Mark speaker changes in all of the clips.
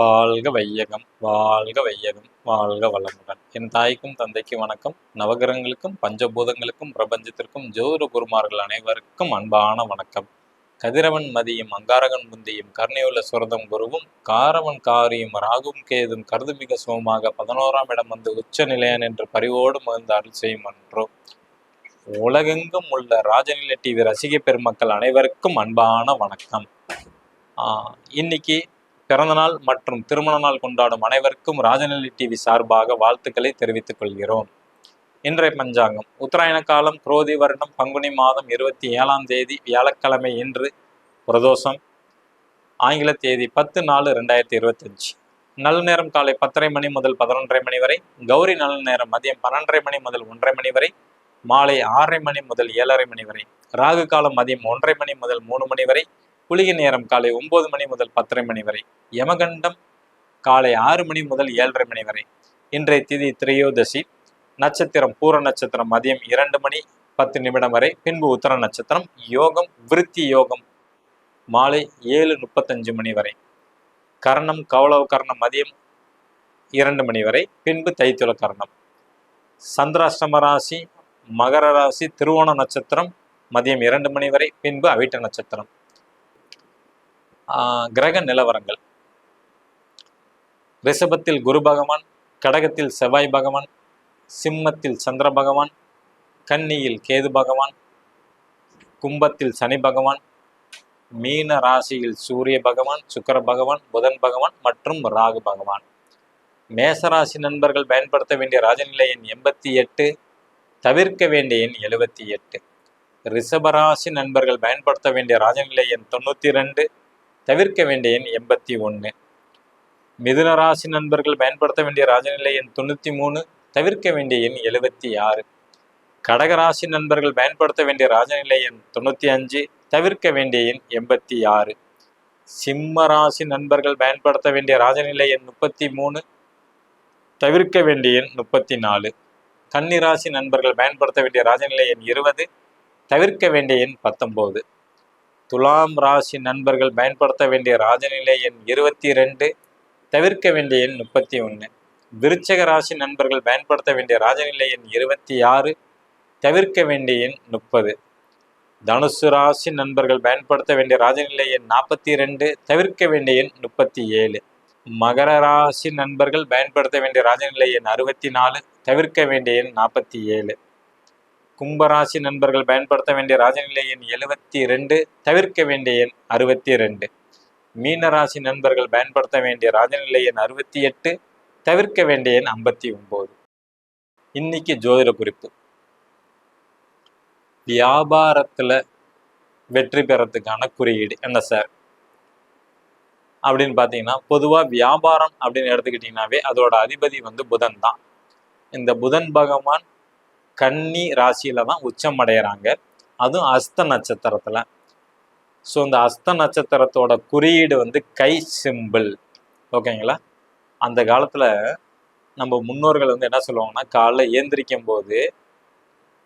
Speaker 1: வாழ்க வையகம் வாழ்க வையகம் வாழ்க வளமுடன். என் தாய்க்கும் தந்தைக்கும் வணக்கம். நவகிரகங்களுக்கும் பஞ்சபூதங்களுக்கும் பிரபஞ்சத்திற்கும் ஜோதிட குருமார்கள் அனைவருக்கும் அன்பான வணக்கம். கதிரவன் மதியும் அங்காரகன் முந்தியும் கர்ணியுள்ள சுரதம் குருவும் காரவன் காரியும் ராகும் கேதும் கருதுமிக சுகமாக பதினோராம் இடம் வந்து உச்ச நிலையன் என்று பரிவோடு மகிழ்ந்து அருள் செய்யும் என்றோ உலகெங்கும் உள்ள ராஜநிலை டிவி ரசிக பெருமக்கள் அனைவருக்கும் அன்பான வணக்கம். இன்னைக்கு பிறந்தநாள் மற்றும் திருமண நாள் கொண்டாடும் அனைவருக்கும் ராஜநிலை டிவி சார்பாக வாழ்த்துக்களை தெரிவித்துக் கொள்கிறோம். இன்றைய பஞ்சாங்கம். உத்தராயண காலம் குரோதி வருடம் பங்குனி மாதம் இருபத்தி ஏழாம் தேதி வியாழக்கிழமை இன்று பிரதோஷம் ஆங்கில தேதி பத்து நாலு ரெண்டாயிரத்தி இருபத்தஞ்சு. நல்ல நேரம் காலை பத்தரை மணி முதல் பதினொன்றரை மணி வரை கௌரி நல்ல நேரம் மதியம் பன்னெண்டரை மணி முதல் ஒன்றரை மணி வரை மாலை ஆறரை மணி முதல் ஏழரை மணி வரை ராகு காலம் மதியம் ஒன்றரை மணி முதல் மூணு மணி வரை குளிகை நேரம் காலை ஒன்பது மணி முதல் பத்தரை மணி வரை யமகண்டம் காலை ஆறு மணி முதல் ஏழரை மணி வரை. இன்றைய திதி திரையோதசி நட்சத்திரம் பூர நட்சத்திரம் மதியம் இரண்டு மணி பத்து நிமிடம் வரை பின்பு உத்தர நட்சத்திரம் யோகம் விருத்தி யோகம் மாலை ஏழு முப்பத்தஞ்சு மணி வரை. கரணம் கௌளவ கரணம் மதியம் இரண்டு மணி வரை பின்பு தைத்துள கரணம். சந்திராஷ்டம ராசி மகர ராசி திருவோண நட்சத்திரம் மதியம் இரண்டு மணி வரை பின்பு அவிட்ட நட்சத்திரம். கிரக நிலவரங்கள். ரிஷபத்தில் குரு பகவான் கடகத்தில் செவ்வாய் பகவான் சிம்மத்தில் சந்திர பகவான் கன்னியில் கேது பகவான் கும்பத்தில் சனி பகவான் மீன ராசியில் சூரிய பகவான் சுக்கர பகவான் புதன் பகவான் மற்றும் ராகு பகவான். மேசராசி நண்பர்கள் பயன்படுத்த வேண்டிய ராஜநிலை எண் எண்பத்தி எட்டு தவிர்க்க வேண்டிய எண் எழுபத்தி எட்டு. ரிஷபராசி நண்பர்கள் பயன்படுத்த வேண்டிய ராஜநிலை எண் தொண்ணூற்றி ரெண்டு தவிர்க்க வேண்டிய எண் எண்பத்தி ஒன்று மிதுன ராசி நண்பர்கள் பயன்படுத்த வேண்டிய ராஜநிலை எண் தொண்ணூற்றி மூணு தவிர்க்க வேண்டிய எண் எழுபத்தி ஆறு. கடகராசி நண்பர்கள் பயன்படுத்த வேண்டிய ராஜநிலை எண் தொண்ணூற்றி அஞ்சு தவிர்க்க வேண்டிய எண் எண்பத்தி ஆறு. சிம்ம ராசி நண்பர்கள் பயன்படுத்த வேண்டிய ராஜநிலை எண் முப்பத்தி மூணு தவிர்க்க வேண்டிய எண் முப்பத்தி நாலு. கன்னிராசி நண்பர்கள் பயன்படுத்த வேண்டிய ராஜநிலை எண் இருபது தவிர்க்க வேண்டிய எண் பத்தொம்போது. துலாம் ராசி நண்பர்கள் பயன்படுத்த வேண்டிய ராஜநிலை எண் இருபத்தி ரெண்டு தவிர்க்க வேண்டிய எண் முப்பத்தி ஒன்று விருச்சக ராசி நண்பர்கள் பயன்படுத்த வேண்டிய ராஜநிலை எண் இருபத்தி ஆறு தவிர்க்க வேண்டிய எண் முப்பது. தனுசு ராசி நண்பர்கள் பயன்படுத்த வேண்டிய ராஜநிலை எண் நாற்பத்தி ரெண்டு தவிர்க்க வேண்டிய எண் முப்பத்தி ஏழு. மகர ராசி நண்பர்கள் பயன்படுத்த வேண்டிய ராஜநிலை எண் அறுபத்தி நாலு தவிர்க்க வேண்டிய எண் நாற்பத்தி ஏழு. கும்பராசி நண்பர்கள் பயன்படுத்த வேண்டிய ராஜநிலை எண் எழுபத்தி ரெண்டு தவிர்க்க வேண்டிய எண் அறுபத்தி ரெண்டு மீனராசி நண்பர்கள் பயன்படுத்த வேண்டிய ராஜநிலை எண் அறுபத்தி எட்டு தவிர்க்க வேண்டிய எண் ஐம்பத்தி ஒம்பது இன்னைக்கு ஜோதிட குறிப்பு. வியாபாரத்துல வெற்றி பெறத்துக்கான குறியீடு என்ன சார் அப்படின்னு பார்த்தீங்கன்னா பொதுவாக வியாபாரம் அப்படின்னு எடுத்துக்கிட்டிங்கனாவே அதோட அதிபதி வந்து புதன் தான். இந்த புதன் பகவான் கன்னி ராசியில தான் உச்சம் அடைகிறாங்க அதுவும் அஸ்த நட்சத்திரத்துல. ஸோ இந்த அஸ்த நட்சத்திரத்தோட குறியீடு வந்து கை சிம்பிள் ஓகேங்களா? அந்த காலத்தில் நம்ம முன்னோர்கள் வந்து என்ன சொல்லுவாங்கன்னா காலைல ஏந்திரிக்கும் போது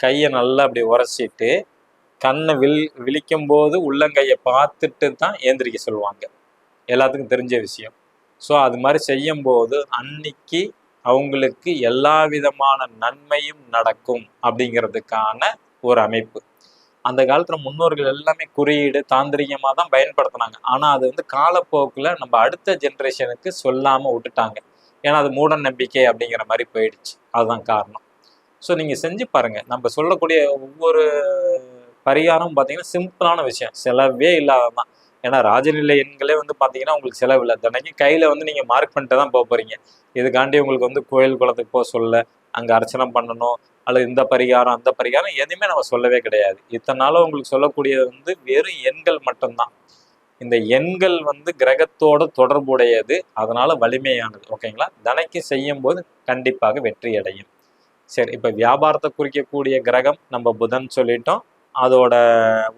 Speaker 1: கையை நல்லா அப்படி உரைச்சிட்டு கண்ணை வில் விழிக்கும் போது உள்ளங்கையை பார்த்துட்டு தான் ஏந்திரிக்க சொல்லுவாங்க. எல்லாத்துக்கும் தெரிஞ்ச விஷயம். ஸோ அது மாதிரி செய்யும்போது அன்னைக்கு அவங்களுக்கு எல்லா விதமான நன்மையும் நடக்கும் அப்படிங்கிறதுக்கான ஒரு அமைப்பு. அந்த காலத்துல முன்னோர்கள் எல்லாமே குறியீடு தாந்திரிகமாக தான் பயன்படுத்தினாங்க. ஆனா அது வந்து காலப்போக்கில் நம்ம அடுத்த ஜென்ரேஷனுக்கு சொல்லாம விட்டுட்டாங்க. ஏன்னா அது மூட நம்பிக்கை அப்படிங்கிற மாதிரி போயிடுச்சு. அதுதான் காரணம். ஸோ நீங்க செஞ்சு பாருங்க. நம்ம சொல்லக்கூடிய ஒவ்வொரு பரிகாரமும் பார்த்தீங்கன்னா சிம்பிளான விஷயம். செலவே இல்லாததான் ஏன்னா ராஜநிலை எண்களே வந்து பார்த்தீங்கன்னா உங்களுக்கு செலவில்லை தினைக்கும் தினைக்கு கையில் வந்து நீங்கள் மார்க் பண்ணிட்டு தான் போக போகிறீங்க இதுக்காண்டி உங்களுக்கு வந்து கோயில் குளத்துக்கு போக சொல்ல அங்கே அர்ச்சனை பண்ணணும் அல்லது இந்த பரிகாரம் அந்த பரிகாரம் எதுவுமே நம்ம சொல்லவே கிடையாது. இத்தனை நாளும் உங்களுக்கு சொல்லக்கூடியது வந்து வெறும் எண்கள் மட்டும்தான். இந்த எண்கள் வந்து கிரகத்தோட தொடர்புடையது. அதனால வலிமையானது. ஓகேங்களா? தனைக்கு செய்யும் போது கண்டிப்பாக வெற்றி அடையும். சரி இப்போ வியாபாரத்தை குறிக்கக்கூடிய கிரகம் நம்ம புதன் சொல்லிட்டோம். அதோட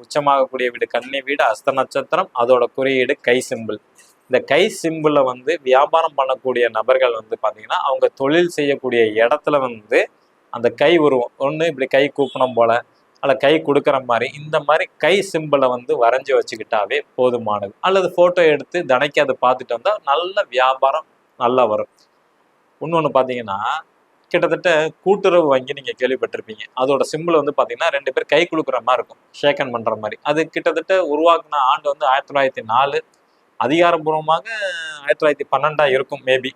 Speaker 1: உச்சமாகக்கூடிய வீடு கன்னி வீடு அஸ்த நட்சத்திரம் அதோட குறியீடு கை சிம்பிள். இந்த கை சிம்பிளை வந்து வியாபாரம் பண்ணக்கூடிய நபர்கள் வந்து பார்த்தீங்கன்னா அவங்க தொழில் செய்யக்கூடிய இடத்துல வந்து அந்த கை உருவம் ஒன்று இப்படி கை கூப்பணும் போல அல்ல கை கொடுக்குற மாதிரி இந்த மாதிரி கை சிம்பிளை வந்து வரைஞ்சி வச்சுக்கிட்டாவே போதுமானது. அல்லது ஃபோட்டோ எடுத்து தினைக்கு அதை பார்த்துட்டு வந்தால் நல்ல வியாபாரம் நல்லா வரும். இன்னொன்று பார்த்தீங்கன்னா கிட்டத்தட்ட கூட்டுறவு வங்கி நீங்கள் கேள்விப்பட்டிருப்பீங்க. அதோட சிம்பிள் வந்து பார்த்தீங்கன்னா ரெண்டு பேர் கை கொடுக்குற மாதிரி இருக்கும். ஷேக்கன் பண்ணுற மாதிரி. அது கிட்டத்தட்ட உருவாக்குன ஆண்டு வந்து ஆயிரத்தி தொள்ளாயிரத்தி நாலு. அதிகாரப்பூர்வமாக ஆயிரத்தி தொள்ளாயிரத்தி பன்னெண்டா இருக்கும் மேபி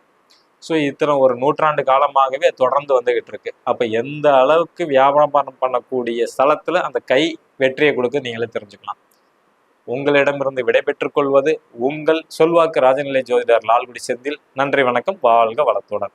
Speaker 1: ஸோ இத்தனை ஒரு நூற்றாண்டு காலமாகவே தொடர்ந்து வந்துகிட்டு இருக்கு. அப்போ எந்த அளவுக்கு வியாபாரம் பண்ணக்கூடிய ஸ்தலத்தில் அந்த கை வெற்றியை கொடுக்க நீங்களே தெரிஞ்சுக்கலாம். உங்களிடமிருந்து விடைபெற்றுக் கொள்வது உங்கள் சொல்வாக்கு ராஜநிலை ஜோதிடர் லால்குடி செந்தில். நன்றி வணக்கம். வாழ்க வளத்துடன்